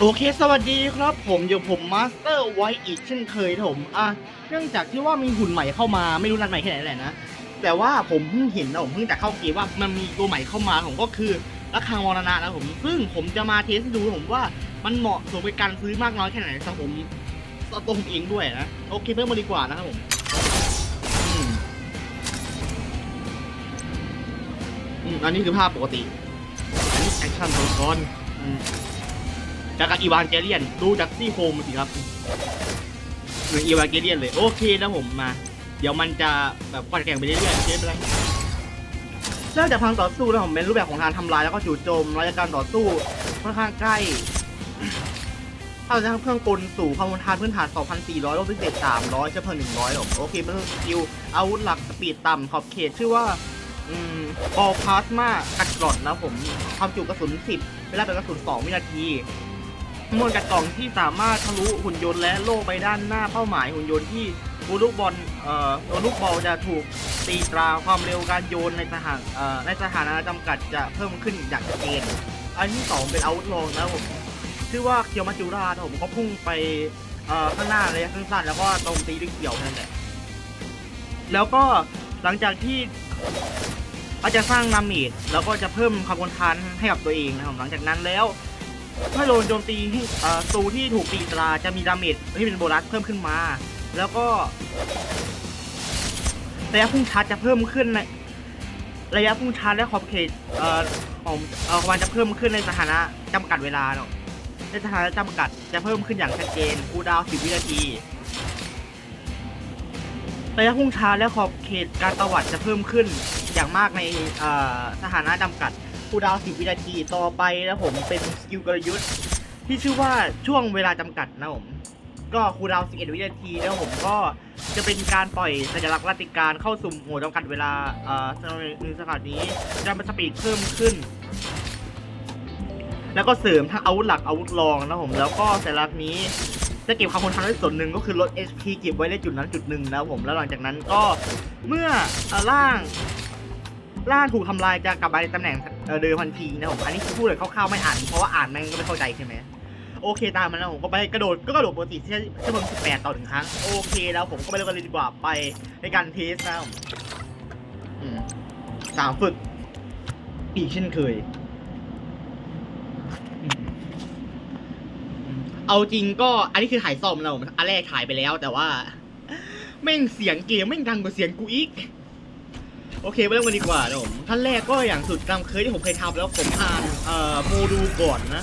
โอเค สวัสดีครับผมอยู่ผมมาสเตอร์ไว้อีกเช่นเคยผมอะเนื่องจากที่ว่ามีหุ่นใหม่เข้ามาไม่รู้นันใหม่แค่ไหนแหละนะ แต่ว่าผมเพิ่งเห็นนะผมเพิ่งแต่เข้าเกมว่ามันมีตัวใหม่เข้ามาผมก็คือระฆังมรณะนะผมซึ่งผมจะมาเทสดูผมว่ามันเหมาะสมกับการซื้อมากน้อยแค่ไหนสำหรับผมสำหรับตัวผมเองด้วยนะ โอเคเพิ่มมาดีกว่านะครับผมอืมอืมอันนี้คือภาพปกติ อันนี้แอคชั่นตัวละครอืม จากกับอีวานเกเลียน ดูจากซี่โครงมันสิครับเหมือนอีวานเกเลียนเลย โอเคนะผมมา เดี๋ยวมันจะแบบปัดแข่งไปเรื่อยๆเช่นไรเริ่มจากทางต่อสู้นะผมเป็นรูปแบบของการทำลายแล้วก็จู่โจมระยะการต่อสู้ค่อนข้างใกล้ถ้าจะทำเครื่องกลสู่ความทานพื้นฐาน 2,400ลบพิเศษ300เฉพาะ100ผมโอเคเป็นสกิลอาวุธหลักสปีดต่ำขอบเขตชื่อว่าอืมบอลพลาสมากัดกร่อนนะผมความจุกระสุน 10 เวลาเป็นกระสุน 2 วินาที มวลกัดกล่องที่สามารถทะลุหุ่นยนต์และโล่ไปด้านหน้าเป้าหมายหุ่นยนต์ที่โดนลูกบอลเอ่อลูกบอลจะถูกตีตราความเร็วการโยนในสถานเอ่อในสถานะจำกัดจะเพิ่มขึ้นอย่างชัดเจนอันที่สองเป็นอาวุธลองนะผมชื่อว่าเคียวมาจูราผมก็พุ่งไปเอ่อข้างหน้าระยะสั้นๆแล้วก็ตรงตีด้วยเกี่ยวนั่นแหละแล้วก็หลังจากที่เขาจะสร้างนามิดแล้วก็จะเพิ่มความทนทานให้กับตัวเองนะครับหลังจากนั้นแล้ว ถ้าโดนโจมตีที่เอ่อตูที่ถูกตีตราจะมีดาเมจที่เป็นโบนัสเพิ่มขึ้นมา แล้วก็ระยะพุ่งชาร์จจะเพิ่มขึ้นในระยะพุ่งชาร์จและขอบเขตเอ่อของเอ่อมันจะเพิ่มขึ้นในสถานะจำกัดเวลาเนาะในสถานะจำกัดจะเพิ่มขึ้นอย่างชัดเจนคูดาวน์10วินาทีระยะพุ่งชาร์จและขอบเขตการตวัดจะเพิ่มขึ้นอย่างมากในเอ่อสถานะจำกัด คูดาวน์10วินาทีต่อไปนะผมเป็นสกิลกลยุทธ์ที่ชื่อว่าช่วงเวลาจำกัดนะผมก็คูดาวน์11วินาทีแล้วผมก็จะเป็นการปล่อยสัญลักษณ์ราติการเข้าสู่โหมดจำกัดเวลาเอ่อสำหรับนึ่งสกัดนี้จะเป็นสปีดเพิ่มขึ้น แล้วก็เสริมทั้งอาวุธหลักอาวุธรองนะผมแล้วก็สัญลักษณ์นี้จะเก็บความคงทนได้ส่วนหนึ่งก็คือลด HP เก็บไว้ในจุดนั้นจุดหนึ่งนะผมแล้วหลังจากนั้นก็เมื่อเอ่อร่าง ร่างถูกทำลายจะกลับมาในตำแหน่งเดิมทันทีนะผมอันนี้คือพูดเลยคร่าวๆไม่อ่านเพราะว่าอ่านแม่งก็ไม่เข้าใจใช่ไหมโอเคตามมันแล้วผมก็ไปกระโดดก็กระโดดปกติที่ชั่วโมงสิบแปดต่อหนึ่งครั้งโอเคแล้วผมก็ไปเริ่มกันเลยดีกว่าไปในการเทสนะผมสามฝึก อีกเช่นเคย เอาจริงก็อันนี้คือถ่ายซ่อมนะผมอันแรกถ่ายไปแล้วแต่ว่า แม่งเสียงเกมแม่งดังกว่าเสียงกูอีก โอเคไปเริ่มกันดีกว่านะผมท่านแรกก็อย่างสุดกำเคยที่ผมเคยทำแล้วผมอ่านเอ่อโมดูก่อนนะ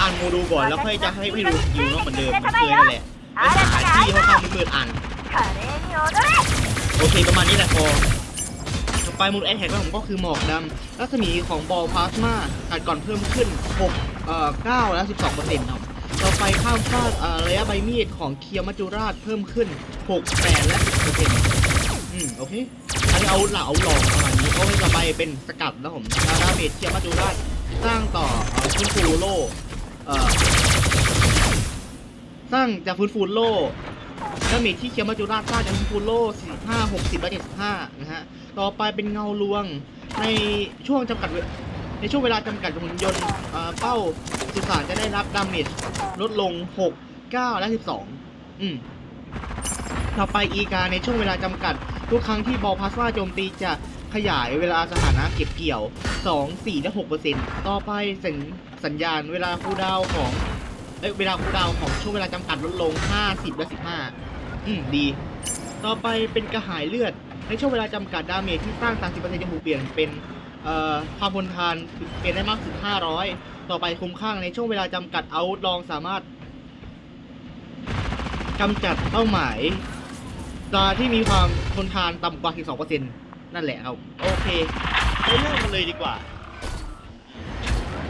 อ่านโมดูก่อนแล้วค่อยจะให้พี่ดูคิวน้องเหมือนเดิมเลมือนเคยนั่นแหละไม่านที่เขาทำมันเปิดอ่านโอเคประมาณนี้แหละพอไปมูดแอนแท็กของผมก็คือหมอกดำรัศมีของบอลพลาสมากัดก่อนเพิ่มขึ้น6เอ่อ9และ 12เปอร์เซ็นต์ครับต่อไปข้ามฟาดระยะใบมีดของเคียวมัจจุราชเพิ่มขึ้น 6 8 และ 10เปอร์เซ็นต์ อืมโอเคอันนี้เอาเหลักเอาหลอกประมาณนี้ก็ไม่ต่อไปเป็นสกัดนะผมดาเมจเคียวมัจจุราชสร้างต่อฟื้นฟูโลเอ่อสร้างจะฟื้นฟูโลดาเมจที่เคียวมาจูราสร้างจากฟูโล่45 60และ75นะฮะต่อไปเป็นเงาลวงในช่วงจำกัดในช่วงเวลาจำกัดหุ่นยนต์เอ่อเป้าสุสานจะได้รับดาเมจลดลง 6 9 และ 12 อืมต่อไปอีกาในช่วงเวลาจำกัด ทุกครั้งที่บอลพาสมาโจมตีจะขยายเวลาสถานะเก็บเกี่ยว 2 4 และ6%ต่อไปสัญสัญญาณเวลาคูดาวของเอ้ยเวลาคูดาวของช่วงเวลาจำกัดลดลง 50 และ 15 อืมดี ต่อไปเป็นกระหายเลือด ในช่วงเวลาจำกัดดาเมจที่สร้าง 30%จะถูกเปลี่ยนเป็นเอ่อความทนทานเปลี่ยนได้มากสุด500 ต่อไปคุ้มข้างในช่วงเวลาจำกัดเอาลองสามารถกำจัดเป้าหมาย ตาที่มีความทนทานต่ำกว่า 12%นั่นแหละครับ โอเคไปเริ่มกันเลยดีกว่า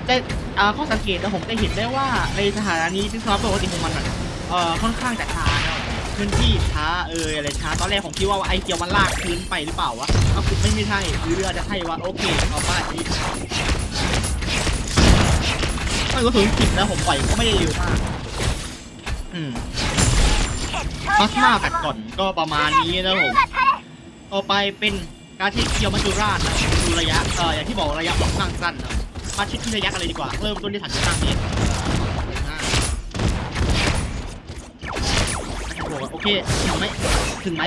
แต่อ่าข้อสังเกตนะผมจะเห็นได้ว่าในสถานะนี้ที่ซอฟปกติของมันอะเอ่อค่อนข้างจะช้านะเคลื่อนที่ช้าเอออะไรช้า ตอนแรกผมคิดว่าไอเกียวมันลากพื้นไปหรือเปล่าวะก็คือไม่ไม่ใช่หรืออาจจะใช่วะโอเคเอาป้าอีกมันก็ถึงสิบนะผมปล่อยก็ไม่ได้เร็วมาก อืม พลาสมากัดก่อนก็ประมาณนี้นะผม ต่อไปเป็นการที่เคียวมัจจุราชนะดูระยะเอออย่างที่บอกระยะค่อนข้างสั้นนะมาชิดที่ระยะกันเลยดีกว่า เริ่มต้นที่35เมตรโอเคถึงไหมถึงไหม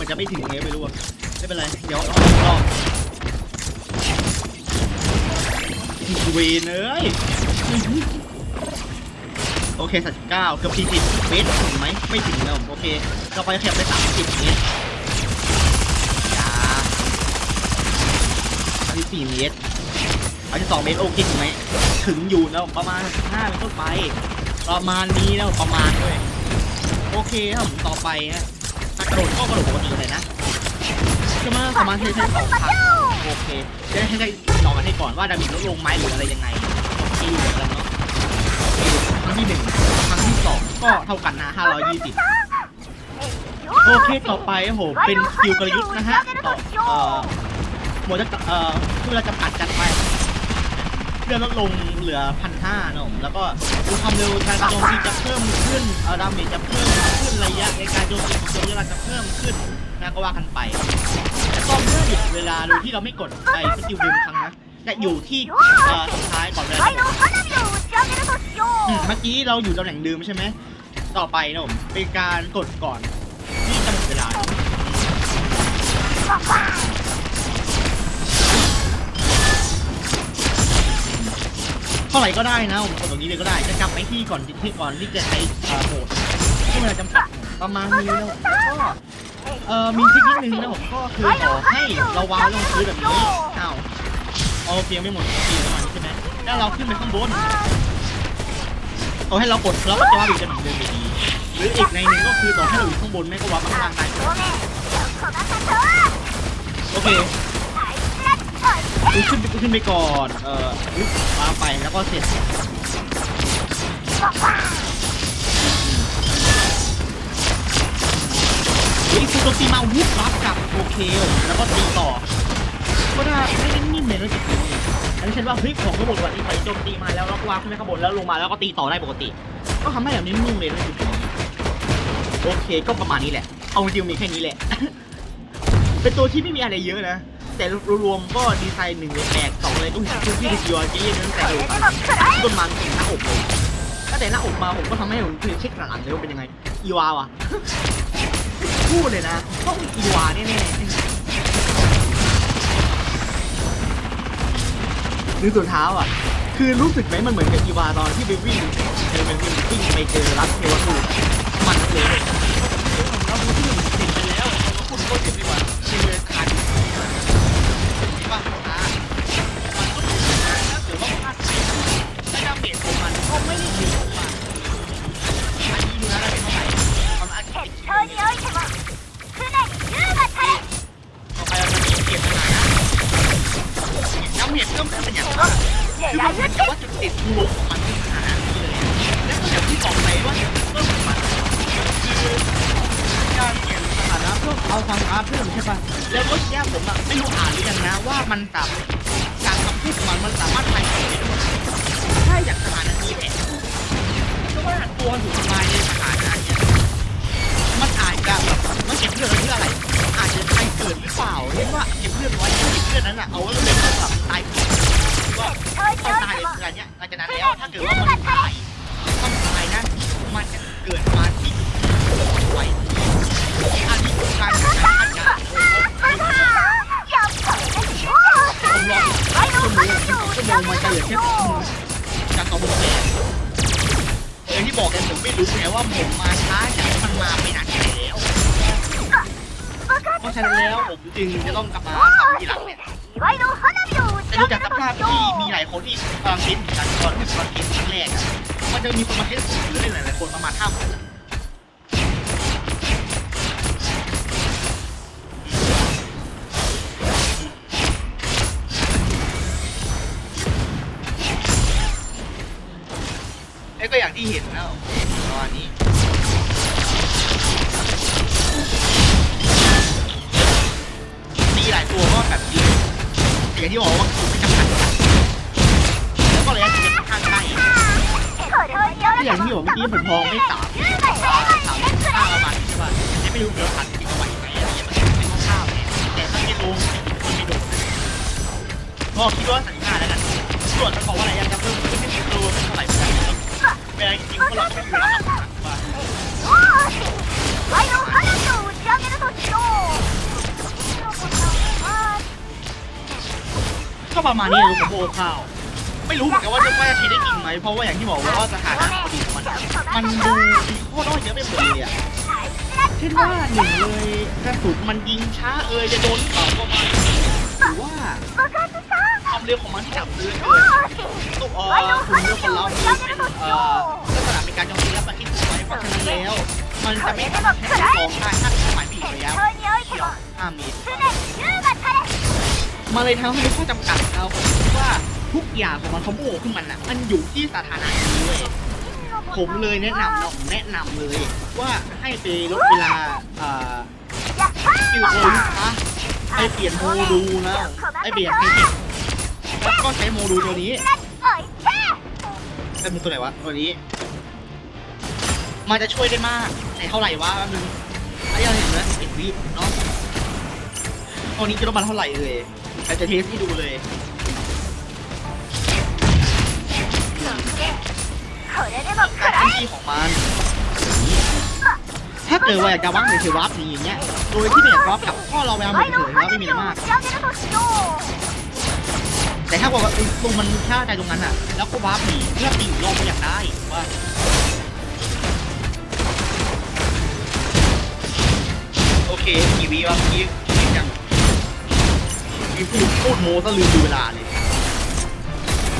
มือนจะไม่ถึงไงไม่รู้อะไม่เป็นไร เดี๋ยวเอาอีกรอบเวนเอ้ย โอเค39เกือบ40เมตรถึงไหมไม่ถึงแล้วโอเคเราไปแคบไป30เมตรจ้า34เมตร32เมตรโอเคถึงไหมถึงอยู่แล้วประมาณ5เป็นต้นไป ประมาณนี้แล้วประมาณด้วยโอเคครับผมต่อไปฮะกระโดดก็กระโดดปกติเลยนะจะมาสามารถใช้ใช้สองครั้งโอเคจะได้ให้ได้ต่อกันให้ก่อนว่าดามจลดลงไหมหรืออะไรยังไงโอเคอยู่กันเนาะ รั้งที่หนึ่งครั้งที่สองก็เท่ากันนะ520โอเคต่อไปโอ้โหเป็นสกิลกลยุทธ์นะฮะต่อเอ่อหมดจะเอ่อเวลาจำกัดจัดไปเลื่อนลดลงเหลือพันห้านะผมแล้วก็ดูความเร็วการโจมตีจะเพิ่มขึ้นเอ่อดาเมจจะเพิ่มขึ้นระยะในการโจมตีของตัวเวลาจะเพิ่มขึ้นนะก็ว่ากันไปแล้วก็เมื่อหยุดเวลาโดยที่เราไม่กดไอ้สกิลเดิมครั้งนะจะอยู่ที่เอ่อสุดท้ายก่อนเวลา อืมเมื่อกี้เราอยู่ตำแหน่งเดิมใช่ไหม ต่อไปนะผมเป็นการกดก่อนที่จะหมดเวลา เท่าไหร่ก็ได้นะผมกดตรงนี้เลยก็ได้ จะกลับไปที่ก่อนที่ก่อนที่จะใช้อ่อโหมดช่เวลาจำกัดประมาณนี้แล้วก็เอ่อมีเทคนิคนึงนะผมก็คือขอให้เราวางลงพื้นแบบนี้อ้าวโอเคยังไม่หมดปีประมาณนี้ใช่ไหมแล้วเราขึ้นไปข้างบน ต่อให้เรากดเราก็จะวับอีกจะหมือเดิมอยดีหรืออีกในนึงก็คือต่อให้เราอยู่ข้างบนแม่ก็วับข้างล่างได้โอเคขึ้นขึ้นไปก่อนเอ่อวางไปแล้วก็เสร็จเฮ้ยคุณโจมตีมาวุบรับกลับโอเคแล้วก็ตีต่อ ก็ได้ไม่ได้นิ่มเลยนะจุดนี้ อันนี้ฉันว่าเฮ้ยของขบวนวันนี้ไปโจมตีมาแล้วล็อกวางขึ้นไปขบวนแล้วลงมาแล้วก็ตีต่อได้ปกติ ก็ทำให้แบบนี้นุ่งเลยนะจุดโอเคก็ประมาณนี้แหละ เอาจริงมีแค่นี้แหละ เป็นตัวที่ไม่มีอะไรเยอะนะ แต่รวมก็ดีไซน์หนึ่งแปลกสองอะไรก็คือที่ดียอเจ๊นั่นแต่ต้นมันแข่งหน้าอกเลยตั้งแต่หน้าอกมาผมก็ทำให้ผมเคยเช็คหลังเลยว่าเป็นยังไงอีวาวะพูดเลยนะต้องอีวาแน่ๆ หรือส่วนเท้าอะ คือรู้สึกไหมมันเหมือนกับอีวาตอนที่ไปวิ่งเจอเป็นวิ่งวิ่งไปเจอรัสเทวทูมันเลยเราดูที่มันติดไปแล้วเราพูดโคตรเจ็บดีกว่า จากสองโมงแรกอย่างที่บอกกันผมไม่รู้ไงว่าผมมาช้าจากมันมาไปนานแค่ไหนแล้ว 分か เพราะ っ ฉะนั้นแล้วผมจึงจะต้องกลับมาทำทีหลังเนี่ย 祝いの花火を打 แต่ ち ดู 上げ จาก る ส と ภาพ しよ ที่มี う หลายคนที่กำลังคิดกันตอนที่ตอนคิดครั้งแรกอะมันจะมีคนมาเทสหรือหลายๆคนประมาณห้าคนอะ ไอ้ก็อย่างที่เห็นแล้วประมาณนี้ตีหลายตัวก็แบบยืนอย่างที่บอกว่าคุณไม่จำกันแล้วก็ระยะจะเป็นข้างใกล้อย่างที่บอกเมื่อกี้ผมมองไม่สามสามสิบห้าประมาณใช่ป่ะไม่รู้เดี๋ยวทันที่จะไหวไหมอะไรอย่างเงี้ยนข้าวเลยแต่ถ้าไม่รู้ไม่โดนก็คิดว่าสัญญาแล้วกันส่วนจะบอกว่าอะไรยังจะเพิ่ม เวลาจริงๆพวกเราไม่มีเวลาทำนะว่า よーし愛の花火を打ち上げるとしようのボタンは ก็ประมาณนี้เลยผมโบข้าว ไม่รู้เหมือนกันว่าจะว่าจะทีได้จริงไหมเพราะว่าอย่างที่บอกว่าสถานะพอดีของมันมันดูมีข้อด้อยเยอะไปหมดเลยอ่ะเช่นว่าหนึ่งเลยกระสุนมันยิงช้าเอยจะโดนเป่าประมาณหรือว่า 爆発した ความเร็วของมันที่ดับเรือเกิ よ น ーし ตัวเอ่ 愛 อ の คุณเรือ 花 ค 火 น を เรา 打ち คือ 上げ เป็น るとし เอ่ よ อ う มันจะไม่ทบนโค้งได้ถ้าสมัยมีระยะเดีวถ้ามีมาเลยทั้งมีข้อจำกัดแล้วผมว่าทุกอย่างของมันคอมโบขึ้นมันอะ มันอยู่ที่สถานะนี้เวยผมเลยแนะนำเนาะแนะนำเลย ว่าให้ไปลดเวลาอ่าคิวโอนนะไปเปลี่ยนโมดูนะไปเปลี่ยนเพแล้วก็ใช้โมดูตัวนี้เป็นตัวไหนวะตัวนี้ มันจะช่วยได้มากแต่เท่าไหร่วะนึงไอ้เราเห็นแล้วสิบวิเนาะตอนนี้จะต้องมันเท่าไหร่เลยใารจะเทสที่ดูเลยอันที่ของมันถ้าเกิดว่าอยากจะวังเฉยๆวับอย่างเงี้ยโดยที่ไม่อยากวับกับพ่อเราแววหมดเฉยๆแล้วไม่มีอะไรมาก แต่ถ้าบอกว่าตรงมันฆ่ใจตรงนั้นอะ แล้วก็วับหนีเพื่อตีอยู่รอบก็อยากได้ว่า โอเคกี่วิวะเมื่กี้คิดยังมีพูดพูดโม้ซะลืมดูเวลาเลย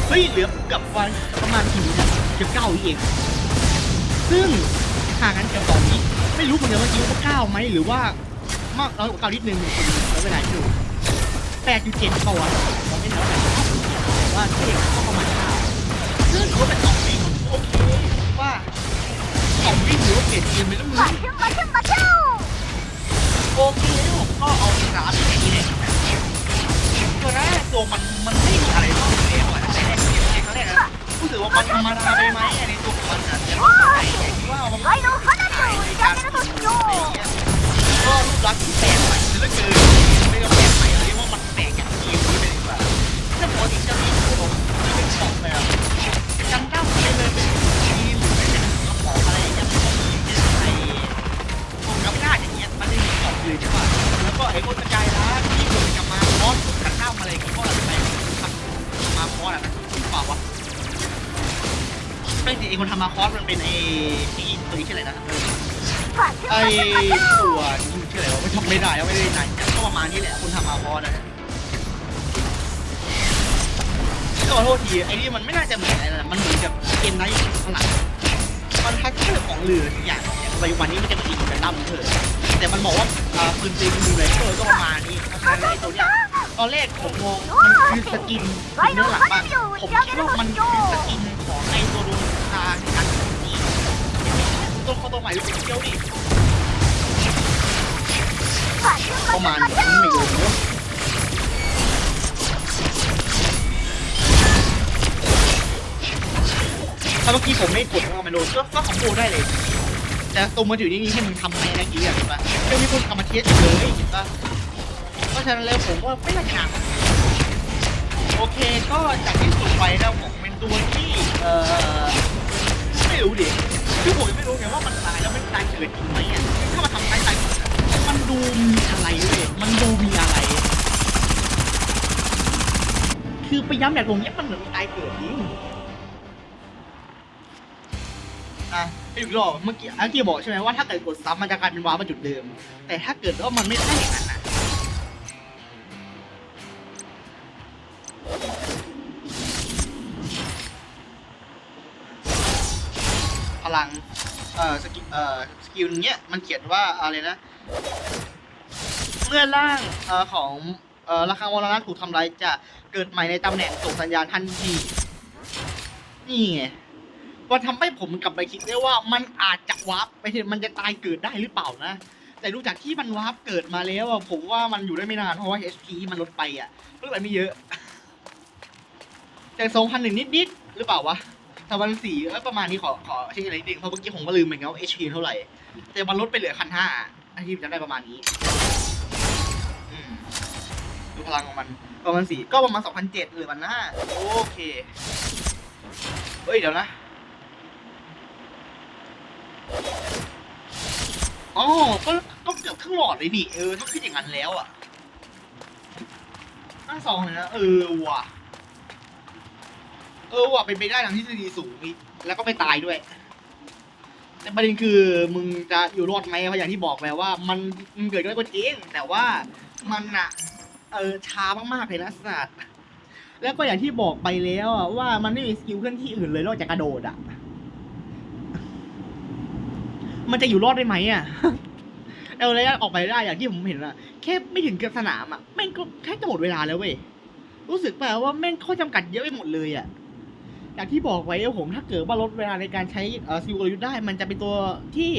เฮ้ยเหลือกับวันประมาณกี่วินะเกือบเก้าวิเองซึ่งห่างกันเกือบสองวิไม่รู้เหมือนกันว่าคิวว่าเก้าไหมหรือว่ามากน้อยกว่าเก้านิดนึงแล้วเวลาที่ดูแปดจุดเจ็ดเปล่าวะมองไม่แล้วแต่ว่าเด็กก็ประมาณเก้าซึ่งเขาเป็นสองวิโอเคว่าสองวิถือว่าเปลี่ยนเกมไปแล้วมึง โอเคแล้วก็เอาไปร้านแค่นี้ลยตัวแรกตัวมันมันไม่มีอะไรต้องเลยอะไรแต่ในเกมครั้งแรกนะรู้สึกว่ามันธรรมดาไปไหมในตัวมันอะแต่ว่ามันไม่ได้การก็รูปลักษณ์ที่แปลกใหม่เหลือเกินไม่ก็แปลกใหม่เรียกว่ามันแปลกอย่างที่รู้เลยดีกว่าถ้าปกติจะมีตัวที่เป็นช็อตแบบ ตีตัวนี้ชื่นะชื่ออะไรวะไม่ทำไม่ได้ไม่ได้นานก็ประมาณนี้แหละคุณทำอาพอนะฮะขอโทษทีไอ้นี่มันไม่น่าจะเหมือนอะไรนะมันเหมือนกับเกมไนท์ข้างหลังมันทักเชื่อของเรืออย่างอย่างปัจจุบันนี้มันจะเป็นอีกกระดั้มเถอะแต่มันบอกว่าปืนตีนดูไรเฟอร์ก็ประมาณนี้ตับไอ้ตัวเนี้อนแรกผมมองมันคือสกินเนื้อหลังงผมคิดว่ามันคือสกิน ตัเขาตัวใหม่ดูเที่ยวดิประมาณนี้ไม่รู้ถ้าเมื่อกี้ผมไม่กดคอมมานโดนก็ก็ของโบได้เลย แต่ตัวมือถือนี่ให้มึงทำไงนะกี้อะเห็นปะเรื่องนี้คุณทำมาเทสเลยเห็นปะเพราะฉะนั้นแล้วผมว่าไม่น่ะหักโอเคก็จากที่สุดไปแล้วผมเป็นตัวที่เอ่อไม่รู้ดิ คือผมยังไม่รู้ไงว่ามันตายแล้วมันตายเกิดจริงไหมอะถ้ามันทำตายตายมันดูมีอะไรเว้ยมันดูมีอะไร คือไปย้ำแบบตรงนี้มันเหมือนตายเกิดจริงอะอีกรอบเมื่อกี้อากี้บอกใช่ไหมว่าถ้าเกิดกดซ้ำมันจะกลายเป็นว้ามาจุดเดิม แต่ถ้าเกิดว่ามันไม่ใช่อย่างนั้น กิลเนี้ยมันเขียนว่าอะไรนะ เมื่อร่างอของอระฆังวรณะถูกทำลายจะเกิดใหม่ในตำแหน่งส่งสัญญาณทันที นี่ไงมันทำให้ผมกลับไปคิดได้ว่ามันอาจจะวาร์ปไปมันจะตายเกิดได้หรือเปล่านะ แต่ดูจากที่มันวาร์ปเกิดมาแล้วผมว่ามันอยู่ได้ไม่นานเพราะว่า HP มันลดไปอะลดไปไม่เยอะจากสองพันหนึ่งนิดๆหรือเปล่าวะแต่วันสี่ประมาณนี้ขอขอเช็คอะไรนิดนึงเพราะเมื่อกี้ผมก็ลืมเหมือนกันว่า HP เท่าไหร่ แต่มันลดไปเหลือพันห้าอันที่จำได้ประมาณนี้อืมดูพลังของมันประมาณสี่ก็ประมาณสองพันเจ็ดหรือพันห้าโอเค เฮ้ย เดี๋ยวนะอ๋อก็ก็เกือบครึ่งหลอดเลยนี่ เออถ้าขึ้นอย่างนั้นแล้วอะตั้งสองเลยนะ เออว่ะ เออว่ะเป็นไปได้ทางที่ดีสูงอีกแล้วก็ไม่ตายด้วย แต่ประเด็นคือมึงจะอยู่รอดไหมเพราะอย่างที่บอกไปว่ามันมันเกิดขึ้นเองแต่ว่ามันอะเออช้ามากๆเลยนะสัตว์แล้วก็อย่างที่บอกไปแล้วอะว่ามันไม่มีสกิลเคลื่อนที่อื่นเลยนอกจากกระโดดอะมันจะอยู่รอดได้ไหมอะเอาระยะออกไปได้อย่างที่ผมเห็นอะแค่ไม่ถึงกับสนามอะแม่งก็แค่จะหมดเวลาแล้วเว้ยรู้สึกแบบว่าแม่งข้อจำกัดเยอะไปหมดเลยอะ อย่างที่บอกไว้ผมถ้าเกิดว่าลดเวลาในการใช้เอ่อซิลกลยุทธ์ได้ มันจะเป็นตัวที่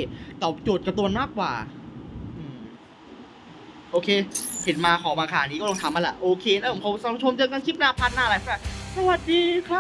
ตอบโจทย์กับตัวมากกว่าโอเค เห็นมาของมาขานี้ก็ลองทำมาละโอเคแล้วผมขอสำหรับชมเจอกันคลิปหน้าพันหน้าอะไรสักสวัสดีครับ